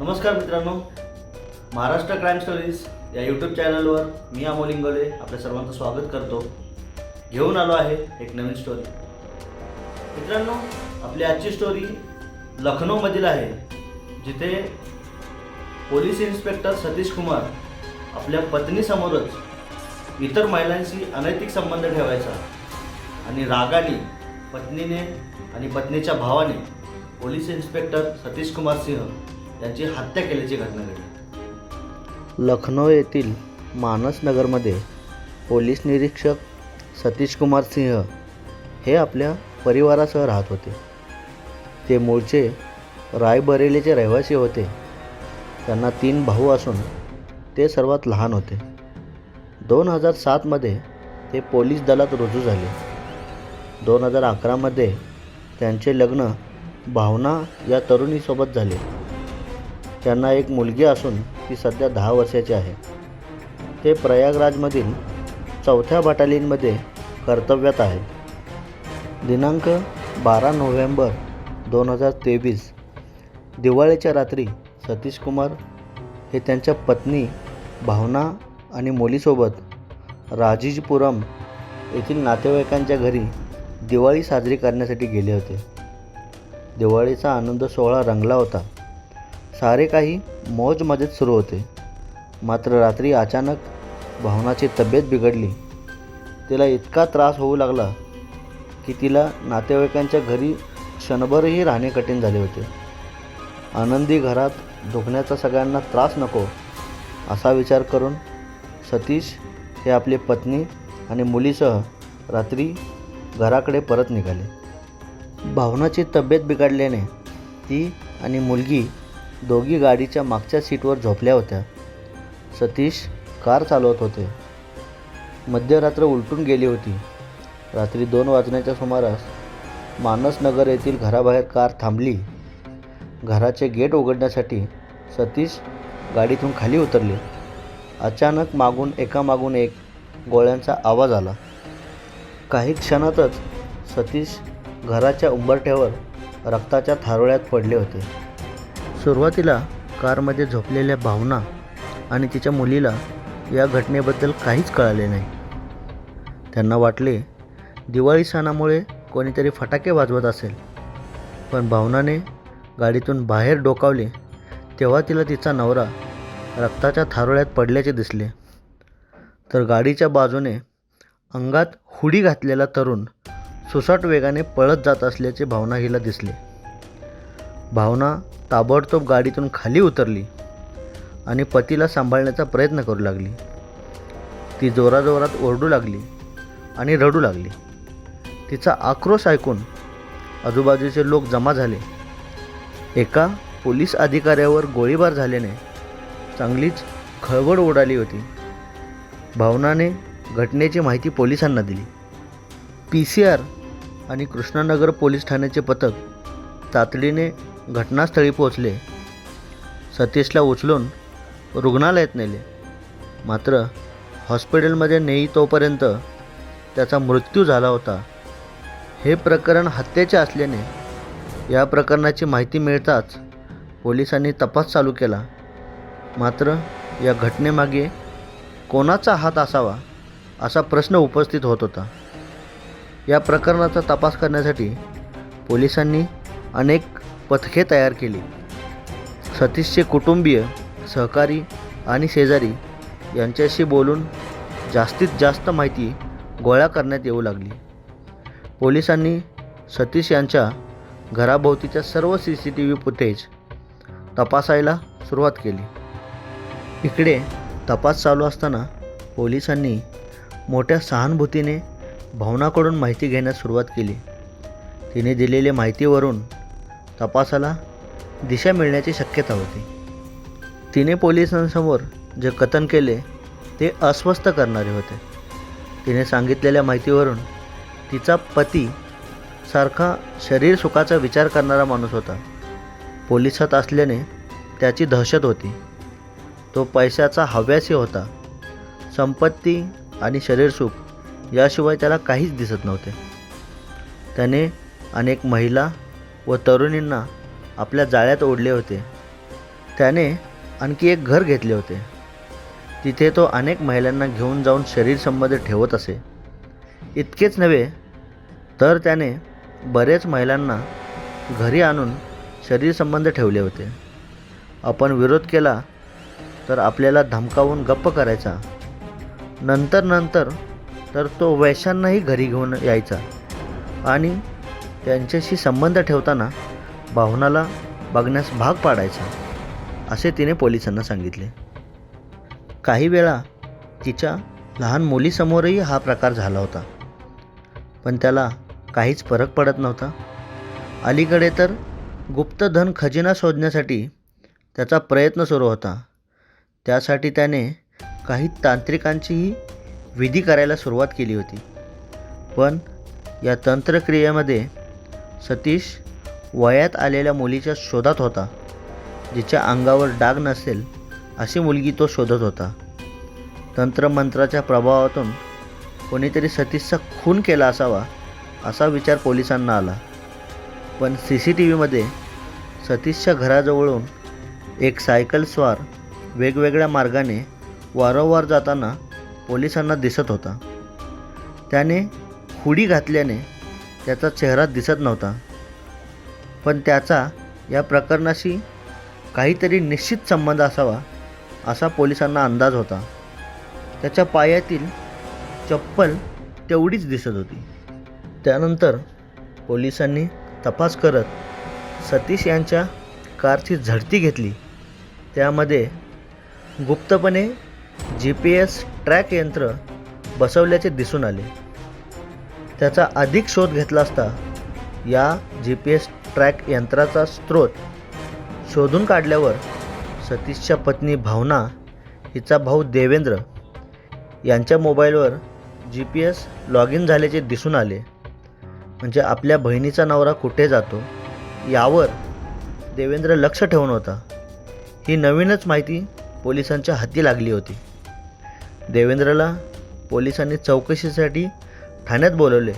नमस्कार मित्रांनो. Maharashtra crime stories या यूट्यूब चॅनलवर मी अमोल इंगोले आपल्या सर्वांचं स्वागत करतो. घेऊन आलो आहे एक नवीन स्टोरी मित्रांनो आपली आजची स्टोरी लखनौमधील आहे जिथे पोलीस इन्स्पेक्टर सतीश कुमार आपल्या पत्नीसमोरच इतर महिलांशी अनैतिक संबंध ठेवायचा आणि रागाने पत्नीने आणि पत्नीच्या भावाने पोलीस इन्स्पेक्टर सतीश कुमार सिंह त्यांची हत्या केल्याची घटना घडली. लखनौ येथील मानसनगरमध्ये पोलीस निरीक्षक सतीश कुमार सिंह हे आपल्या परिवारासह राहत होते. ते मूळचे रायबरेलीचे रहिवासी होते. त्यांना तीन भाऊ असून ते सर्वात लहान होते. दोन हजार सातमध्ये ते पोलीस दलात रुजू झाले. दोन हजार अकरामध्ये त्यांचे लग्न भावना या तरुणीसोबत झाले. त्यांना एक मुलगी असून ती सध्या दहा वर्षाची आहे. ते प्रयागराजमधील चौथ्या बटालियनमध्ये कर्तव्यात आहेत. दिनांक बारा नोव्हेंबर दोन हजार तेवीस दिवाळीच्या रात्री सतीश कुमार हे त्यांच्या पत्नी भावना आणि मुलीसोबत राजीजपुरम येथील नातेवाईकांच्या घरी दिवाळी साजरी करण्यासाठी गेले होते. दिवाळीचा आनंद सोहळा रंगला होता. सारे काही मौज मजेत सुरू होते. मात्र रात्री अचानक भावनाची तब्येत बिघडली. तिला इतका त्रास होऊ लागला की तिला नातेवाईकांच्या घरी क्षणभरही राहणे कठीण झाले होते. आनंदी घरात दुखण्याचा सगळ्यांना त्रास नको असा विचार करून सतीश हे आपली पत्नी आणि मुलीसह रात्री घराकडे परत निघाले. भावनाची तब्येत बिघडल्याने ती आणि मुलगी दोघी गाडीच्या मागच्या सीटवर झोपल्या होत्या. सतीश कार चालवत होते. मध्यरात्र उलटून गेली होती. रात्री दोन वाजण्याच्या सुमारास मानसनगर येथील घराबाहेर कार थांबली. घराचे गेट उघडण्यासाठी सतीश गाडीतून खाली उतरले. अचानक मागून एकामागून एक गोळ्यांचा आवाज आला. काही क्षणातच सतीश घराच्या उंबरठ्यावर रक्ताच्या थारोळ्यात पडले होते. सुरुवातीला कारमध्ये झोपलेल्या भावना आणि तिच्या मुलीला या घटनेबद्दल काहीच कळाले नाही. त्यांना वाटले दिवाळी सणामुळे कोणीतरी फटाके वाजवत असेल. पण भावनाने गाडीतून बाहेर डोकावले तेव्हा तिला तिचा नवरा रक्ताच्या थारोळ्यात पडल्याचे दिसले. तर गाडीच्या बाजूने अंगात हुडी घातलेला तरुण सुसाट वेगाने पळत जात असल्याचे भावना हिला दिसले. भावना ताबडतोब गाडीतून खाली उतरली आणि पतीला सांभाळण्याचा प्रयत्न करू लागली. ती जोराजोरात ओरडू लागली आणि रडू लागली. तिचा आक्रोश ऐकून आजूबाजूचे लोक जमा झाले. एका पोलीस अधिकाऱ्यावर गोळीबार झाल्याने चांगलीच खळबळ उडाली होती. भावनाने घटनेची माहिती पोलिसांना दिली. पी सी आर आणि कृष्णानगर पोलीस ठाण्याचे पथक तातडीने घटनास्थळी पोहोचले. सतीशला उचलून रुग्णालयात नेले. मात्र हॉस्पिटलमध्ये नेई तोपर्यंत त्याचा मृत्यू झाला होता. हे प्रकरण हत्येचे असल्याने या प्रकरणाची माहिती मिळताच पोलिसांनी तपास चालू केला. मात्र या घटनेमागे कोणाचा हात असावा असा प्रश्न उपस्थित होत होता. या प्रकरणाचा तपास करण्यासाठी पोलिसांनी अनेक पथके तयार केली. सतीशचे कुटुंबीय सहकारी आणि शेजारी यांच्याशी बोलून जास्तीत जास्त माहिती गोळा करण्यात येऊ लागली. पोलिसांनी सतीश यांच्या घराभोवतीच्या सर्व C C T V footage तपासायला सुरुवात केली. इकडे तपास चालू असताना पोलिसांनी मोठ्या सहानुभूतीने भावनाकडून माहिती घेण्यास सुरुवात केली. तिने दिलेल्या माहितीवरून तपासाला दिशा मिळण्याची शक्यता होती. तिने पोलिसांसमोर जे कथन केले ते अस्वस्थ करणारे होते. तिने सांगितलेल्या माहितीवरून तिचा पती सारखा शरीर सुखाचा विचार करणारा माणूस होता. पोलिसात असल्याने त्याची दहशत होती. तो पैशाचा हव्यासी होता. संपत्ती आणि शरीरसुख याशिवाय त्याला काहीच दिसत नव्हते. त्याने अनेक महिला व तरुणींना आपल्या जाळ्यात ओढले होते. त्याने आणखी एक घर घेतले होते. तिथे तो अनेक महिलांना घेऊन जाऊन शरीर संबंध ठेवत असे. इतकेच नव्हे तर त्याने बरेच महिलांना घरी आणून शरीर संबंध ठेवले होते. आपण विरोध केला तर आपल्याला धमकावून गप्प करायचा. नंतर नंतर तर तो वैशांनाही घरी घेऊन यायचा. आणि त्यांच्याशी संबंध ठेवताना भावनाला बघण्यास भाग पाडायचा असे तिने पोलिसांना सांगितले. काही वेळा तिच्या लहान मुलीसमोरही हा प्रकार झाला होता पण त्याला काहीच फरक पडत नव्हता. अलीकडे तर गुप्तधन खजिना शोधण्यासाठी त्याचा प्रयत्न सुरू होता. त्यासाठी त्याने काही तांत्रिकांचीही विधी करायला सुरुवात केली होती. पण या तंत्रक्रियेमध्ये सतीश वयात आलेल्या मुलीच्या शोधात होता. जिच्या अंगावर डाग नसेल अशी मुलगी तो शोधत होता. तंत्रमंत्राच्या प्रभावातून कोणीतरी सतीशचा खून केला असावा असा विचार पोलिसांना आला. पण सी सी टी व्हीमध्ये सतीशच्या घराजवळून एक सायकल स्वार वेगवेगळ्या मार्गाने वारंवार जाताना पोलिसांना दिसत होता. त्याने हुडी घातल्याने त्याचा चेहरा दिसत नव्हता. पण त्याचा या प्रकरणाशी काहीतरी निश्चित संबंध असावा असा पोलिसांना अंदाज होता. त्याच्या पायातील चप्पल तेवढीच दिसत होती. त्यानंतर पोलिसांनी तपास करत सतीश यांच्या कारची झडती घेतली. त्यामध्ये गुप्तपणे जी पी एस ट्रॅक यंत्र बसवल्याचे दिसून आले. त्याचा अधिक शोध घेतला असता या जी पी एस ट्रॅक यंत्राचा स्रोत शोधून काढल्यावर सतीशच्या पत्नी भावना हिचा भाऊ देवेंद्र यांच्या मोबाईलवर G P S log in झाल्याचे दिसून आले. म्हणजे आपल्या बहिणीचा नवरा कुठे जातो यावर देवेंद्र लक्ष ठेवून होता. ही नवीनच माहिती पोलिसांच्या हाती लागली होती. देवेंद्रला पोलिसांनी चौकशीसाठी ठाण्यात बोलवले.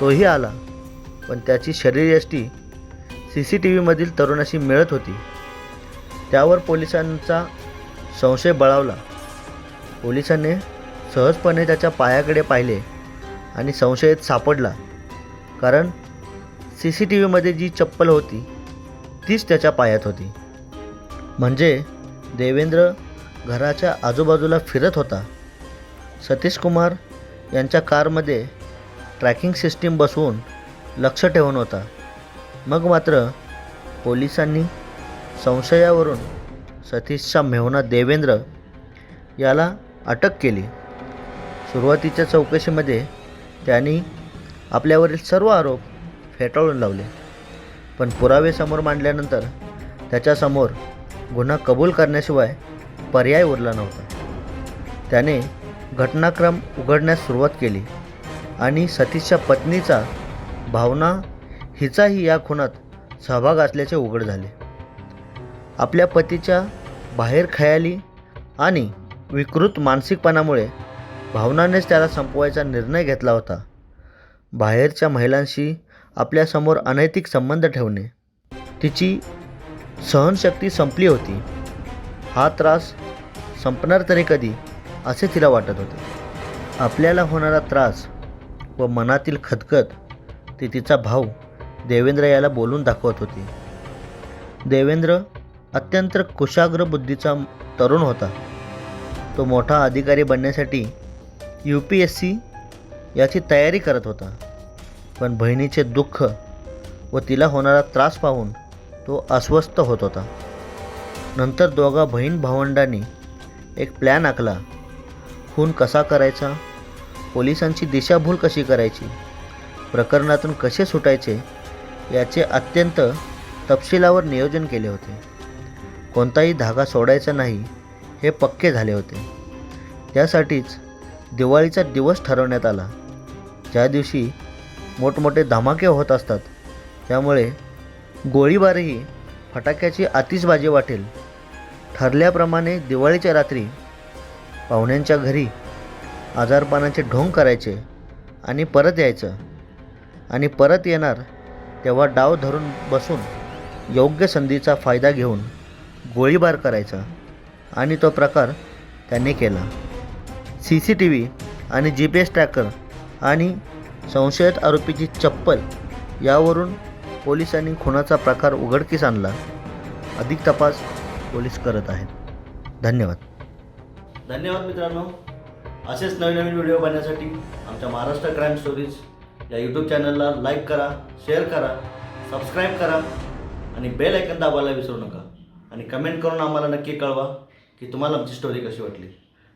तोही आला. पण त्याची शरीरयष्टी सी सी टी व्हीमधील तरुणाशी मिळत होती. त्यावर पोलिसांचा संशय बळावला. पोलिसांनी सहजपणे त्याच्या पायाकडे पाहिले आणि संशयित सापडला. कारण सी सी टी व्हीमध्ये जी चप्पल होती तीच त्याच्या पायात होती. म्हणजे देवेंद्र घराच्या आजूबाजूला फिरत होता. सतीश कुमार यांच्या कारमध्ये ट्रॅकिंग सिस्टीम बसवून लक्ष ठेवून होता. मग मात्र पोलिसांनी संशयावरून सतीशचा मेहुणा देवेंद्र याला अटक केली. सुरुवातीच्या चौकशीमध्ये त्यांनी आपल्यावरील सर्व आरोप फेटाळून लावले. पण पुरावे समोर मांडल्यानंतर त्याच्यासमोर गुन्हा कबूल करण्याशिवाय पर्याय उरला नव्हता. त्याने घटनाक्रम उघडण्यास सुरुवात केली आणि सतीशच्या पत्नीचा भावना हिचाही या खुनात सहभाग असल्याचे उघड झाले. आपल्या पतीच्या बाहेर खयाली आणि विकृत मानसिकपणामुळे भावनानेच त्याला संपवायचा निर्णय घेतला होता. बाहेरच्या महिलांशी आपल्यासमोर अनैतिक संबंध ठेवणे. तिची सहनशक्ती संपली होती. हा त्रास संपणार तरी कधी? असे तिला वाटत होते. आपल्याला होणारा त्रास व मनातील खदखद ती तिचा भाऊ देवेंद्र याला बोलून दाखवत होती. देवेंद्र अत्यंत कुशाग्र बुद्धीचा तरुण होता. तो मोठा अधिकारी बनण्यासाठी यू पी एस सी याची तयारी करत होता. पण बहिणीचे दुःख व तिला होणारा त्रास पाहून तो अस्वस्थ होत होता. नंतर दोघा बहीण भावंडांनी एक प्लॅन आखला. खून कसा करायचा? पोलिसांची दिशाभूल कशी करायची? प्रकरणातून कसे सुटायचे? याचे अत्यंत तपशिलावर नियोजन केले होते. कोणताही धागा सोडायचा नाही हे पक्के झाले होते. त्यासाठीच दिवाळीचा दिवस ठरवण्यात आला. ज्या दिवशी मोठमोठे धमाके होत असतात त्यामुळे गोळीबारही फटाक्याची आतिषबाजी वाटेल. ठरल्याप्रमाणे दिवाळीच्या रात्री पाहुण्यांच्या घरी आजारपणाचे ढोंग करायचे आणि परत यायचं. आणि परत येणार तेव्हा डाव धरून बसून योग्य संधीचा फायदा घेऊन गोळीबार करायचा आणि तो प्रकार त्यांनी केला. सी सी टी व्ही आणि जी पी एस ट्रॅकर आणि संशयित आरोपीची चप्पल यावरून पोलिसांनी खुनाचा प्रकार उघडकीस आणला. अधिक तपास पोलीस करत आहेत. धन्यवाद. धन्यवाद मित्रांनो. असेच नवीन नवीन व्हिडिओ बनण्यासाठी आमच्या महाराष्ट्र क्राईम स्टोरीज या यूट्यूब चॅनलला लाईक करा शेअर करा सबस्क्राईब करा आणि बेल ऐकन दाबायला विसरू नका. आणि कमेंट करून आम्हाला नक्की कळवा की तुम्हाला आमची स्टोरी कशी वाटली.